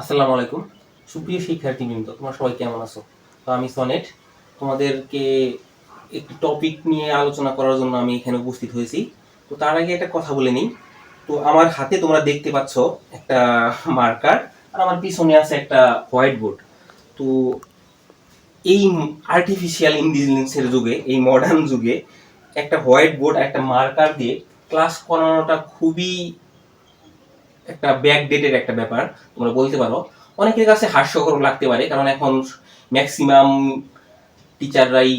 আসসালামু আলাইকুম। সুপ্রিয় শিক্ষার্থীবৃন্দ, তোমরা সবাই কেমন আছো? তো আমি সনেট। তোমাদেরকে একটি টপিক নিয়ে আলোচনা করার জন্য আমি এখানে উপস্থিত হয়েছি। তো তার আগে একটা কথা বলে নিই। তো আমার হাতে তোমরা দেখতে পাচ্ছ একটা মার্কার আর আমার পিছনে আছে একটা হোয়াইট বোর্ড তো এই আর্টিফিশিয়াল ইন্টেলিজেন্সের যুগে, এই মডার্ন যুগে একটা হোয়াইট বোর্ড একটা মার্কার দিয়ে ক্লাস করানোটা খুবই একটা ব্যাকডেটেড একটা ব্যাপার, তোমরা বলতে পারো। অনেকের কাছে হাস্যকর লাগতে পারে, কারণ এখন ম্যাক্সিমাম টিচাররাই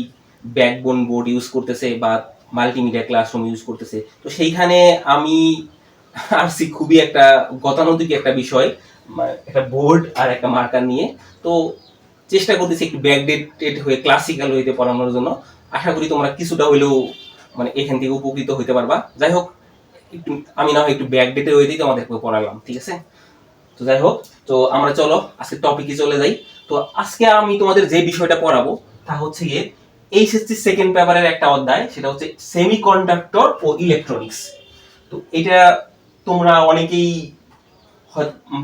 ব্যাকবোন বোর্ড ইউজ করতেছে বা মাল্টিমিডিয়া ক্লাসরুম ইউজ করতেছে। তো সেইখানে আমি আসছি খুবই একটা গতানুগতিক একটা বিষয় একটা বোর্ড আর একটা মার্কার নিয়ে। তো চেষ্টা করতেছি একটু ব্যাকডেটেড হয়ে ক্লাসিক্যাল হইতে পড়ানোর জন্য। আশা করি তোমরা কিছুটা হইলেও মানে এখান থেকে উপকৃত হইতে পারবা। যাই হোক একটু, আমি না হয় একটু ব্যাকডেটে হয়ে তোমাদেরকে পড়ালাম, ঠিক আছে? তো যাই হোক, তো আমরা চলো, আজকে টপিকে চলে যাই। তো আজকে আমি তোমাদের যে বিষয়টা পড়াবো, তা হচ্ছে গিয়ে এইচএসসি সেকেন্ড পেপারের একটা অধ্যায়, সেটা হচ্ছে সেমিকন্ডাক্টর ও ইলেকট্রনিক্স তো এটা তোমরা অনেকেই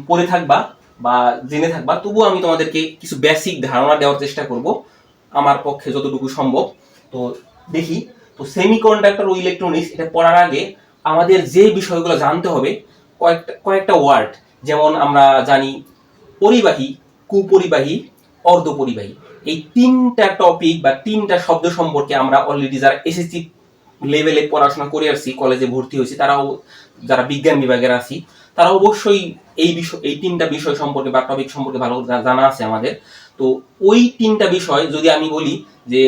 পড়ে থাকবা বা জেনে থাকবা, তবুও আমি তোমাদেরকে কিছু বেসিক ধারণা দেওয়ার চেষ্টা করব, আমার পক্ষে যতটুকু সম্ভব। তো দেখি, তো সেমিকন্ডাক্টর ও ইলেকট্রনিক্স এটা পড়ার আগে আমাদের যে বিষয়গুলো জানতে হবে, কয়েকটা কয়েকটা ওয়ার্ড যেমন আমরা জানি পরিবাহী, কুপরিবাহী, অর্ধপরিবাহী। এই তিনটা টপিক বা তিনটা শব্দ সম্পর্কে আমরা অলরেডি যারা এসএসসি লেভেলে পড়াশোনা করে আসছি কলেজে ভর্তি হয়েছি, তারাও, যারা বিজ্ঞান বিভাগের আছি, তারা অবশ্যই এই বিষয়, এই তিনটা বিষয় সম্পর্কে বা টপিক সম্পর্কে ভালো জানা আছে আমাদের। তো ওই তিনটা বিষয় যদি আমি বলি যে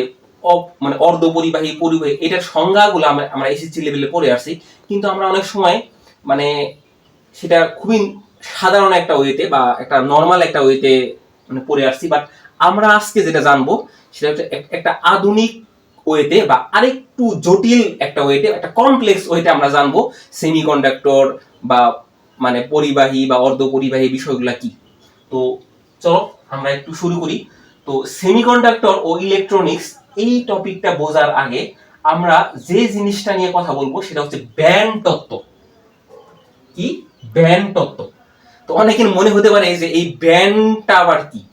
মানে অর্ধপরিবাহী, পরিবাহী, এটার সংজ্ঞাগুলো আমরা আমরা এসএসসি লেভেলে পড়ে আসছি। কিন্তু আমরা অনেক সময় মানে সেটা খুবই সাধারণ একটা ওয়েতে বা একটা নর্মাল একটা ওয়েতে মানে পড়ে আসছি। বাট আমরা আজকে যেটা জানব, সেটা হচ্ছে একটা আধুনিক ওয়েতে বা আরেকটু জটিল একটা ওয়েতে একটা কমপ্লেক্স ওয়েতে আমরা জানব সেমিকন্ডাক্টর বা মানে পরিবাহী বা অর্ধপরিবাহী বিষয়গুলো কি। তো চলো, আমরা একটু শুরু করি। তো সেমিকন্ডাক্টর ও ইলেকট্রনিক্স এই টপিকটা বোঝার আগে আমরা যে জিনিসটা নিয়ে কথা বলব সেটা হচ্ছে ব্যান্ড তত্ত্ব। কি? ব্যান্ড তত্ত্ব। তো অনেকের মনে হতে পারে যে এই ব্যান্ডটা আবার কি?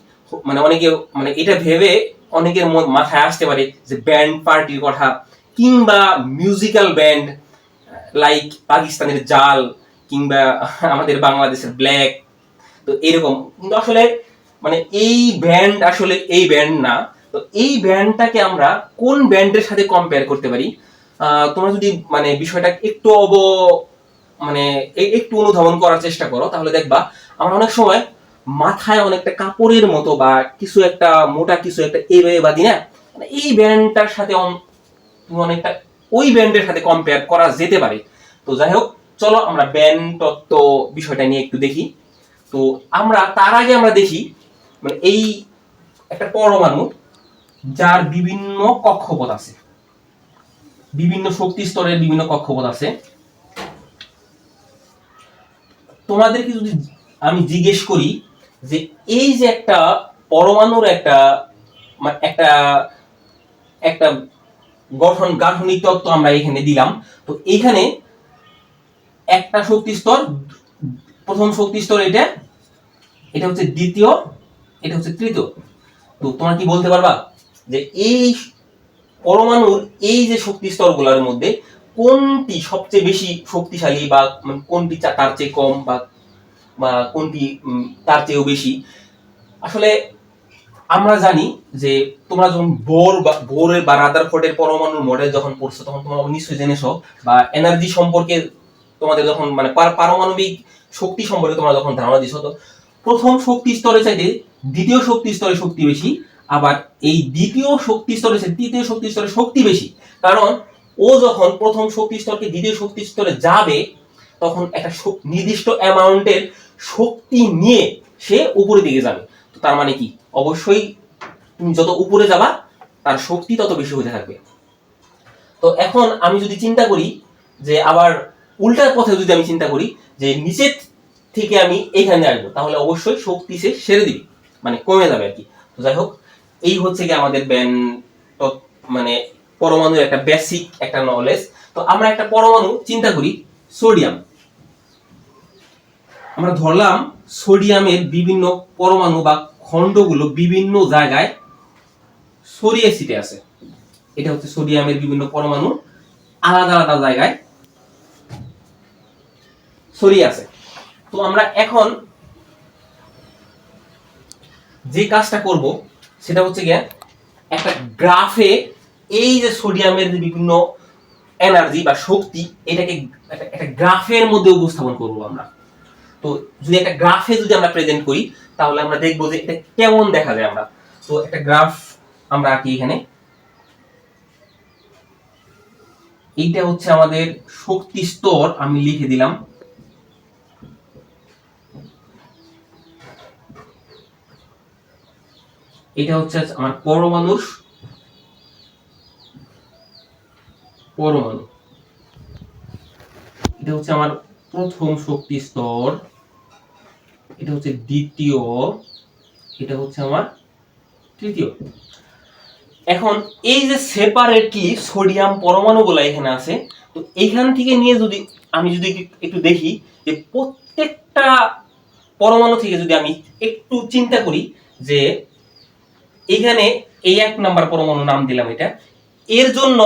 মানে অনেকে মানে এটা ভেবে অনেকের মাথায় আসতে পারে যে ব্যান্ড পার্টির কথা কিংবা মিউজিক্যাল ব্যান্ড লাইক পাকিস্তানের জাল কিংবা আমাদের বাংলাদেশের ব্ল্যাক তো এরকম। কিন্তু আসলে মানে এই ব্যান্ড আসলে এই ব্যান্ড না। তো এই ব্যান্ডটাকে আমরা কোন ব্যান্ডের সাথে কম্পেয়ার করতে পারি? তোমরা যদি মানে বিষয়টা একটু অব মানে একটু অনুধাবন করার চেষ্টা করো, তাহলে দেখবা আমরা অনেক সময় মাথায় অনেকটা কাপড়ের মতো বা কিছু একটা মোটা কিছু একটা এইভাবে বাঁধি না? মানে এই ব্যান্ডটার সাথে অনেকটা ওই ব্যান্ডের সাথে কম্পেয়ার করা যেতে পারে। তো যাই হোক, চলো আমরা ব্যান্ড তত্ত্ব বিষয়টা নিয়ে একটু দেখি। তো আমরা তার আগে আমরা দেখি মানে এই একটা পরমাণু যার বিভিন্ন কক্ষপথ আছে। বিভিন্ন শক্তি স্তরের বিভিন্ন কক্ষপথ আছে। তোমাদেরকে যদি আমি জিজ্ঞেস করি যে এই যে একটা পরমাণুর একটা মানে একটা একটা গঠন গাঠনিক তত্ত্ব আমরা এখানে দিলাম, তো এইখানে একটা শক্তি স্তর, প্রথম শক্তি স্তর এটা এটা হচ্ছে দ্বিতীয়, এটা হচ্ছে তৃতীয়। তো তোমরা কি বলতে পারবা? যে এই পরমাণুর এই যে শক্তি স্তরগুলোর মধ্যে কোনটি সবচেয়ে বেশি শক্তিশালী বা মানে কোনটি তার চেয়ে কম বা বা কোনটি তার চেয়েও বেশি? আসলে আমরা জানি যে তোমরা যখন বোর বা বোরের বা রাদারফোর্ডের পরমাণুর মডেল যখন পড়ছো, তখন তোমরা নিশ্চয়ই জেনেছো বা এনার্জি সম্পর্কে তোমাদের যখন মানে পারমাণবিক শক্তি সম্পর্কে তোমরা যখন ধারণা দিছো, তো প্রথম শক্তি স্তরে চাইতে দ্বিতীয় শক্তি স্তরে শক্তি বেশি আবার এই দ্বিতীয় শক্তি স্তরে তৃতীয় শক্তি স্তরে শক্তি বেশি। কারণ ও যখন প্রথম শক্তি স্তরকে দ্বিতীয় শক্তি স্তরে যাবে, তখন একটা নির্দিষ্ট অ্যামাউন্টের শক্তি নিয়ে সে উপরের দিকে যাবে। তো তার মানে কি? অবশ্যই তুমি যত উপরে যাবা, তার শক্তি তত বেশি হতে থাকবে। তো এখন আমি যদি চিন্তা করি যে, আবার উল্টার পথে যদি আমি চিন্তা করি যে, নিচের থেকে আমি এখানে আসব, তাহলে অবশ্যই শক্তি সে সেরে দিবে মানে কমে যাবে আর কি। তো যাই হোক এই হচ্ছে কি আমাদের ব্যান মানে পরমাণুর একটা বেসিক একটা নলেজ তো আমরা একটা পরমাণু, চিন্তা করি সোডিয়াম আমরা ধরলাম সোডিয়ামের বিভিন্ন পরমাণু বা খণ্ডগুলো বিভিন্ন জায়গায় ছড়িয়ে ছিটে আছে। এটা হচ্ছে সোডিয়ামের বিভিন্ন পরমাণু, আলাদা আলাদা জায়গায় ছড়িয়ে আছে। তো আমরা এখন যে কাজটা করব সেটা হচ্ছে গিয়ে একটা গ্রাফে এই যে সোডিয়ামের বিভিন্ন এনার্জি বা শক্তি, এটাকে একটা গ্রাফের মধ্যে উপস্থাপন করব আমরা। তো যদি একটা গ্রাফে যদি আমরা প্রেজেন্ট করি, তাহলে আমরা দেখব যে এটা কেমন দেখা যায় আমরা। তো একটা গ্রাফ আমরা আঁকি এখানে। এইটা হচ্ছে আমাদের শক্তি স্তর, আমি লিখে দিলাম। এটা হচ্ছে আমার পরমাণুর পরমাণু। এটা হচ্ছে আমার প্রথম শক্তি স্তর। এটা হচ্ছে দ্বিতীয়। এটা হচ্ছে আমার তৃতীয়। এখন এই যে সেপারেটলি সোডিয়াম পরমাণু পরমাণুগুলো এখানে আছে, তো এইখান থেকে নিয়ে যদি আমি যদি একটু দেখি যে প্রত্যেকটা পরমাণু থেকে যদি আমি একটু চিন্তা করি যে এখানে এই এক নাম্বার পরমাণু নাম দিলাম এটা। এর জন্য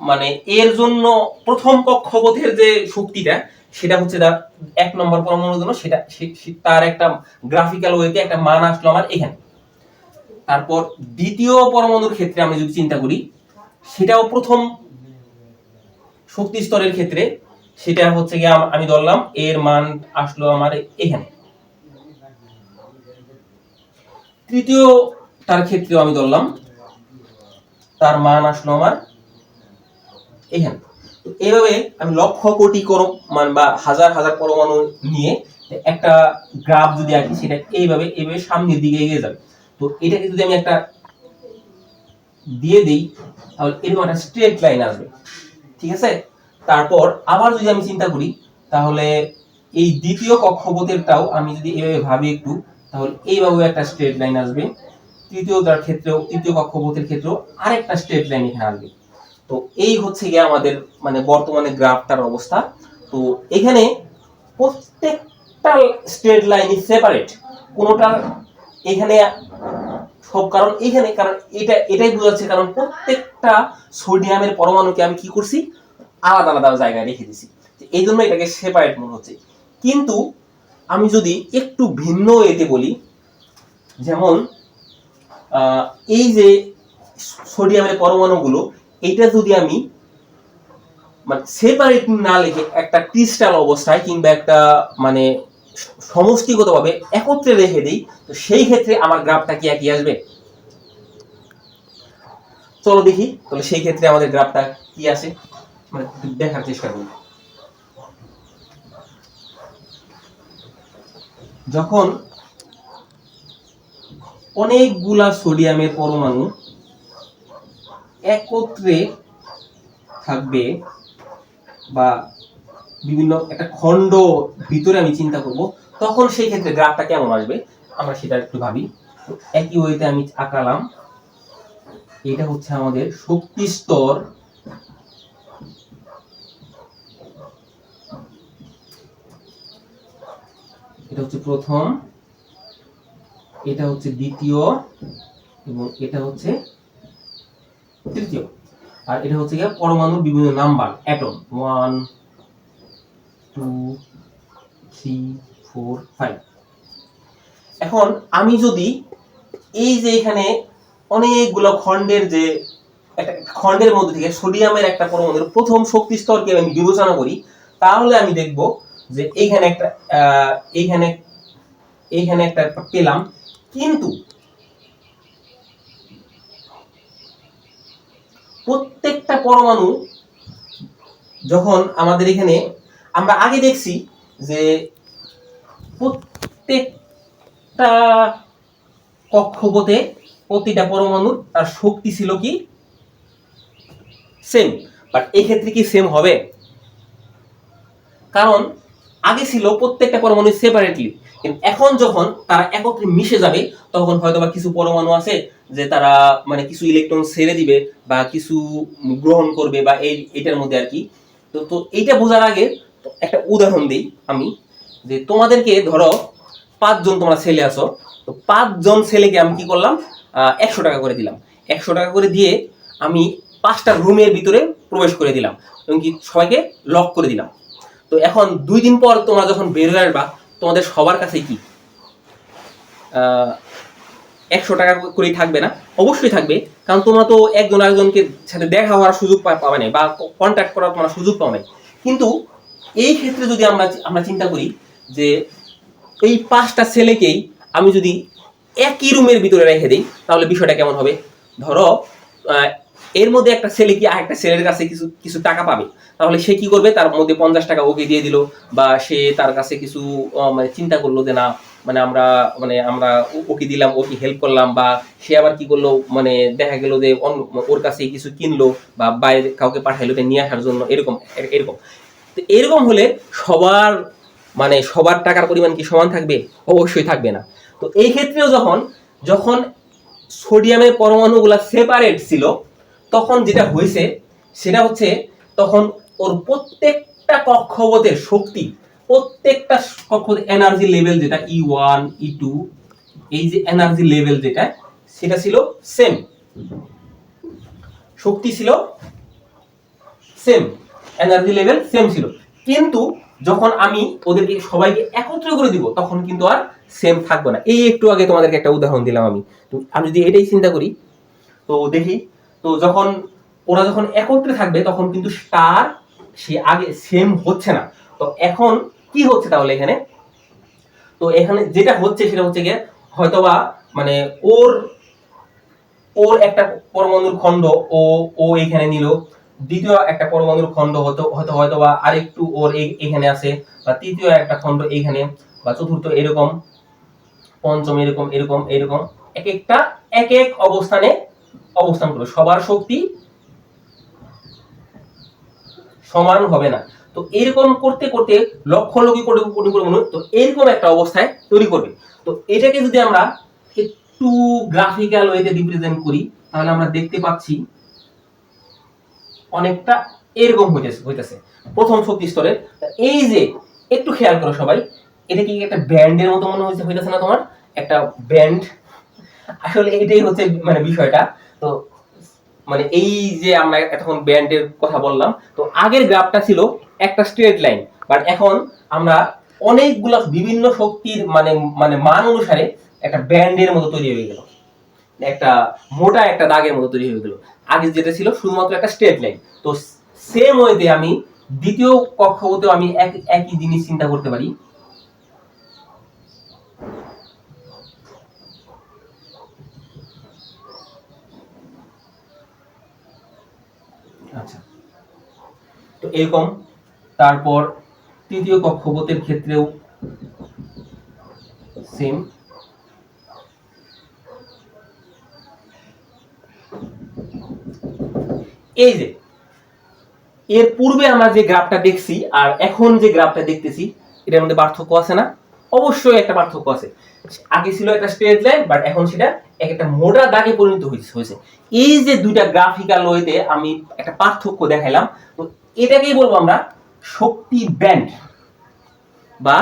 মানে এর জন্য প্রথম কক্ষপথের যে শক্তিটা, সেটা হচ্ছে তার এক নম্বর পরমাণুর জন্য সেটা তার একটা গ্রাফিক্যাল ওয়েতে একটা মান আসলো আমার এখানে। তারপর দ্বিতীয় পরমাণুর ক্ষেত্রে আমি যদি চিন্তা করি, সেটাও প্রথম শক্তি স্তরের ক্ষেত্রে, সেটা হচ্ছে গিয়ে আমি ধরলাম এর মান আসলো আমার এখানে। তৃতীয় তার ক্ষেত্রেও আমি ধরলাম, তার মান আসলো আমার এখানে তো এইভাবে আমি লক্ষ কোটি করো মান বা হাজার হাজার পরমাণু নিয়ে একটা গ্রাফ যদি আঁকি, সেটা এইভাবে এইভাবে সামনের দিকে এগিয়ে যাবে। তো এটাকে যদি আমি একটা দিয়ে দিই, তাহলে এরকম একটা স্ট্রেট লাইন আসবে। ঠিক আছে? তারপর আবার যদি আমি চিন্তা করি, তাহলে এই দ্বিতীয় কক্ষপথেরটাও আমি যদি এইভাবে ভাবি একটু, তাহলে এইভাবে একটা স্ট্রেট লাইন আসবে। তৃতীয়টার ক্ষেত্রেও, তৃতীয় কক্ষপথের ক্ষেত্রেও আরেকটা স্ট্রেট লাইন এখানে আসবে তো এই হচ্ছে গিয়ে আমাদের মানে বর্তমানে গ্রাফটার অবস্থা। তো এখানে প্রত্যেকটা স্ট্রেট লাইনই সেপারেট কোনোটা এখানে সব কারণ এখানে, কারণ এটা, এটাই বোঝাচ্ছে কারণ প্রত্যেকটা সোডিয়ামের পরমাণুকে আমি কি করছি? আলাদা আলাদা জায়গায় রেখে দিছি। এই জন্য এটাকে সেপারেট মনে হচ্ছে। কিন্তু আমি যদি একটু ভিন্ন এতে বলি, যেমন এই যে সোডিয়ামের পরমাণুগুলো, এটা যদি আমি মানে সেপারেট না লিখে একটা ক্রিস্টাল অবস্থায় কিংবা একটা মানে সমষ্টিগতভাবে একত্রে রেখে দিই, তো সেই ক্ষেত্রে আমার গ্রাফটা কি একই আসবে? চলো দেখি, তাহলে সেই ক্ষেত্রে আমাদের গ্রাফটা কি আসে? মানে দেখার চেষ্টা করি। যখন অনেকগুলা সোডিয়ামের পরমাণু একত্রে থাকবে বা বিভিন্ন একটা খণ্ড ভিতরে আমি চিন্তা করব, তখন সেই ক্ষেত্রে গ্রাফটা কেমন আসবে? আমরা সেটা একটু ভাবি। একই ওয়েতে আমি আঁকালাম। এটা হচ্ছে আমাদের শক্তি স্তর। এটা হচ্ছে প্রথম। এটা হচ্ছে দ্বিতীয় এবং এটা হচ্ছে তৃতীয়। আর এটা হচ্ছে গিয়ে পরমাণুর বিভিন্ন number atom one two three four five এখন আমি যদি এই যে এখানে অনেকগুলো খণ্ডের যে একটা খণ্ডের মধ্যে থেকে সোডিয়ামের একটা পরমাণুর প্রথম শক্তি স্তরকে আমি বিবেচনা করি, তাহলে আমি দেখব যে এইখানে একটা এইখানে এইখানে একটা পেলাম। কিন্তু প্রত্যেকটা পরমাণু যখন আমাদের এখানে, আমরা আগে দেখছি যে প্রত্যেকটা কক্ষপথে প্রতিটা পরমাণুর তার শক্তি ছিল কি? সেম বাট এক্ষেত্রে কি সেম হবে? কারণ আগে ছিল প্রত্যেকটা পরমাণু সেপারেটলি কিন্তু এখন যখন তারা একত্রে মিশে যাবে, তখন হয়তো বা কিছু পরমাণু আছে যে তারা মানে কিছু ইলেকট্রন ছেড়ে দিবে বা কিছু গ্রহণ করবে বা এই, এটার মধ্যে আর কি। তো তো এইটা বোঝার আগে একটা উদাহরণ দিই আমি, যে তোমাদেরকে ধরো পাঁচজন তোমরা ছেলে আছো, তো পাঁচজন ছেলেকে আমি কি করলাম? একশো টাকা করে দিলাম। একশো টাকা করে দিয়ে আমি পাঁচটা রুমের ভিতরে প্রবেশ করে দিলাম এবং কি সবাইকে লক করে দিলাম। তো এখন দুই দিন পর তোমরা যখন বের হয়ে আসবা, তোমাদের সবার কাছে কি? একশো টাকা করেই থাকবে না? অবশ্যই থাকবে। কারণ তোমরা তো একজন আরেকজনকে সাথে দেখা হওয়ার সুযোগ পাবে না বা কন্ট্যাক্ট করার তোমরা সুযোগ পাবে কিন্তু এই ক্ষেত্রে যদি আমরা আমরা চিন্তা করি যে এই পাঁচটা ছেলেকেই আমি যদি একই রুমের ভিতরে রেখে দিই, তাহলে বিষয়টা কেমন হবে? ধরো এর মধ্যে একটা ছেলে কি আরেকটা ছেলের কাছে কিছু কিছু টাকা পাবে? তাহলে সে কি করবে? তার মধ্যে পঞ্চাশ টাকা ওকে দিয়ে দিল বা সে তার কাছে কিছু মানে চিন্তা করল যে না মানে আমরা মানে আমরা ওকে দিলাম, ওকে হেল্প করলাম বা সে আবার কি করল মানে দেখা গেল যে ওর কাছে কিছু কিনলো বা বাইরে কাউকে পাঠাইলো নিয়ে আসার জন্য, এরকম এরকম। তো এরকম হলে সবার মানে সবার টাকার পরিমাণ কি সমান থাকবে? অবশ্যই থাকবে না। তো এই ক্ষেত্রেও যখন যখন সোডিয়ামের পরমাণুগুলা সেপারেট ছিল তখন যেটা হয়েছে, সেটা হচ্ছে তখন ওর প্রত্যেকটা কক্ষপথের শক্তি, প্রত্যেকটা কক্ষপথ এনার্জি লেভেল যেটা ই ওয়ান ই টু এই যে এনার্জি লেভেল যেটা, সেটা ছিল সেম শক্তি ছিল সেম এনার্জি লেভেল সেম ছিল। কিন্তু যখন আমি ওদেরকে সবাইকে একত্র করে দিব, তখন কিন্তু আর সেম থাকবে না। এই একটু আগে তোমাদেরকে একটা উদাহরণ দিলাম আমি। আমি যদি এটাই চিন্তা করি, তো দেখি তো যখন ওরা যখন একত্রে থাকবে, তখন কিন্তু স্টার সে আগে সেম হচ্ছে না। তো এখন কি হচ্ছে তাহলে এখানে? তো এখানে যেটা হচ্ছে সেটা হচ্ছে গিয়ে হয়তোবা মানে ওর ওর একটা পরমাণুর খণ্ড ও ও এখানে নিল। দ্বিতীয় একটা পরমাণুর খণ্ড হয়তো হয়তো হয়তো বা আরেকটু ওর এখানে আছে, বা তৃতীয় একটা খণ্ড এইখানে বা চতুর্থ এরকম, পঞ্চম এরকম এরকম এরকম এক একটা এক এক অবস্থানে অবস্থান করবে। সবার শক্তি সমান হবে না। তো এরকম করতে করতে লক্ষ লক্ষ কোটি কোটি কোটি মানুষ তো এরকম একটা অবস্থায় তৈরি করবে। তো এটাকে যদি আমরা একটু গ্রাফিক্যাল ওয়েতে রিপ্রেজেন্ট করি, তাহলে আমরা দেখতে পাচ্ছি অনেকটা এরকম হইতেছে হইতেছে। প্রথম শক্তি স্তরে এই যে, একটু খেয়াল করো সবাই, এটা কি একটা ব্যান্ডের মতো মনে হচ্ছে হইতেছে না তোমার? একটা ব্যান্ড আসলে এটাই হচ্ছে মানে বিষয়টা। তো মানে এই যে আমরা এতক্ষণ ব্যান্ডের কথা বললাম, তো আগের গ্রাফটা ছিল একটা স্ট্রেট লাইন বাট এখন আমরা অনেকগুলা বিভিন্ন শক্তির মানে মানে মান অনুসারে একটা ব্যান্ডের মতো তৈরি হয়ে গেল। একটা মোটা একটা দাগের মতো তৈরি হয়ে গেল। আগে যেটা ছিল শুধুমাত্র একটা স্ট্রেট লাইন তো সেম ওয়েতে আমি দ্বিতীয় কক্ষপথেও আমি এক, একই জিনিস চিন্তা করতে পারি। তো এরকম। তারপর তৃতীয় কক্ষপথের ক্ষেত্রেও সেম এই যে, এর পূর্বে আমরা যে গ্রাফটা দেখছি আর এখন যে গ্রাফটা দেখতেছি, এটার মধ্যে পার্থক্য আছে না? অবশ্যই একটা পার্থক্য আছে। আগে ছিল একটা স্ট্রেট লাইন বাট এখন সেটা একটা মোটা দাগে পরিণত হয়েছে এই যে দুইটা গ্রাফিক্যাল ওয়েতে আমি একটা পার্থক্য দেখাইলাম, তো এটাকেই বলব আমরা শক্তি ব্যান্ড বা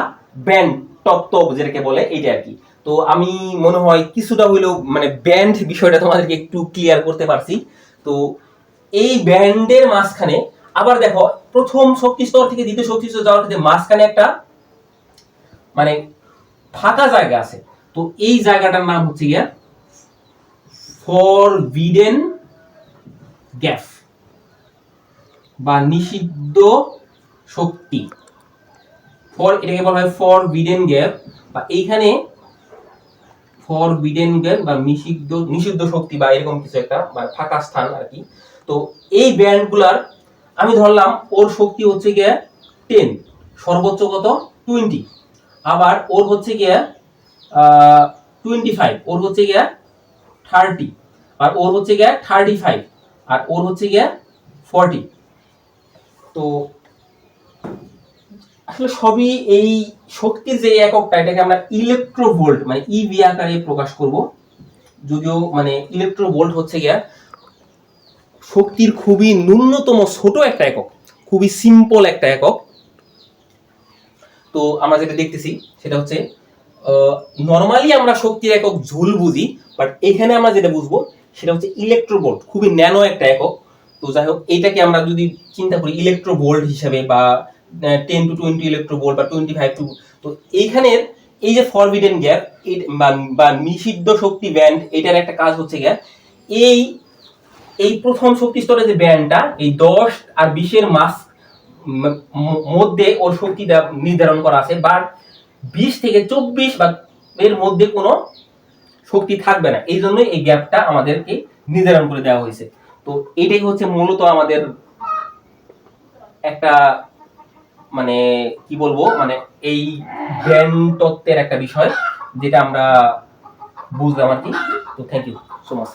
ব্যান্ড তত্ত্ব যেটাকে বলে এইটা আর কি। তো আমি মনে হয় কিছুটা হইলেও মানে ব্যান্ড বিষয়টা তোমাদেরকে একটু ক্লিয়ার করতে পারছি। তো এই ব্যান্ডের মাঝখানে আবার দেখো, প্রথম শক্তি স্তর থেকে দ্বিতীয় শক্তি স্তর যাওয়ার ক্ষেত্রে মাঝখানে একটা মানে ফাঁকা জায়গা আছে। তো এই জায়গাটার নাম হচ্ছে গিয়া ফরবিডেন গ্যাপ বা নিষিদ্ধ শক্তি। ফর এটাকে বলা হয় ফরবিডেন গ্যাপ বা এইখানে ফরবিডেন গ্যাপ বা নিষিদ্ধ নিষিদ্ধ শক্তি বা এরকম কিছু একটা, বা ফাঁকা স্থান আর কি তো এই ব্যান্ডগুলার আমি ধরলাম, ওর শক্তি হচ্ছে গিয়ে টেন সর্বোচ্চ কত? টোয়েন্টি আবার ওর হচ্ছে গিয়ে টোয়েন্টি ফাইভ ওর হচ্ছে গিয়ে থার্টি আর ওর হচ্ছে গিয়ে থার্টি ফাইভ আর ওর হচ্ছে গিয়ে ফর্টি তো আসলে সবই এই শক্তি যে এককটা এটাকে আমরা ইলেকট্রোভোল্ট মানে ইভি আকারে প্রকাশ করব। যদিও মানে ইলেকট্রোভোল্ট হচ্ছে গিয়া শক্তির খুবই ন্যূনতম ছোট একটা একক, খুবই সিম্পল একটা একক। তো তো আমরা যেটা দেখতেছি, সেটা হচ্ছে নর্মালি আমরা শক্তির একক ঝুল বুঝি বাট এখানে আমরা যেটা বুঝব, সেটা হচ্ছে ইলেকট্রোভোল্ট খুবই ন্যানো একটা একক। তো যাই হোক, এইটাকে আমরা যদি চিন্তা করি ইলেকট্রোভোল্ট হিসাবে বা টেন টু টোয়েন্টি ইলেকট্রোভোল্ট বা টোয়েন্টি ফাইভ টু তো এইখানের এই যে ফরবিডেন গ্যাপ বা নিষিদ্ধ শক্তি ব্যান্ড এটার একটা কাজ হচ্ছে গিয়া, এই এই প্রথম শক্তি স্তরে যে ব্যান্ডটা এই দশ আর বিশের মাস মধ্যে ওর শক্তিটা নির্ধারণ করা আছে, বা বিশ থেকে চব্বিশ বা এর মধ্যে কোনো শক্তি থাকবে না। এই জন্য এই গ্যাপটা আমাদেরকে নির্ধারণ করে দেওয়া হয়েছে। তো এটাই হচ্ছে মূলত আমাদের একটা মানে কি বলব মানে এই জ্ঞান তত্ত্বের একটা বিষয়, যেটা আমরা বুঝলাম আর কি। তো থ্যাংক ইউ সো মাচ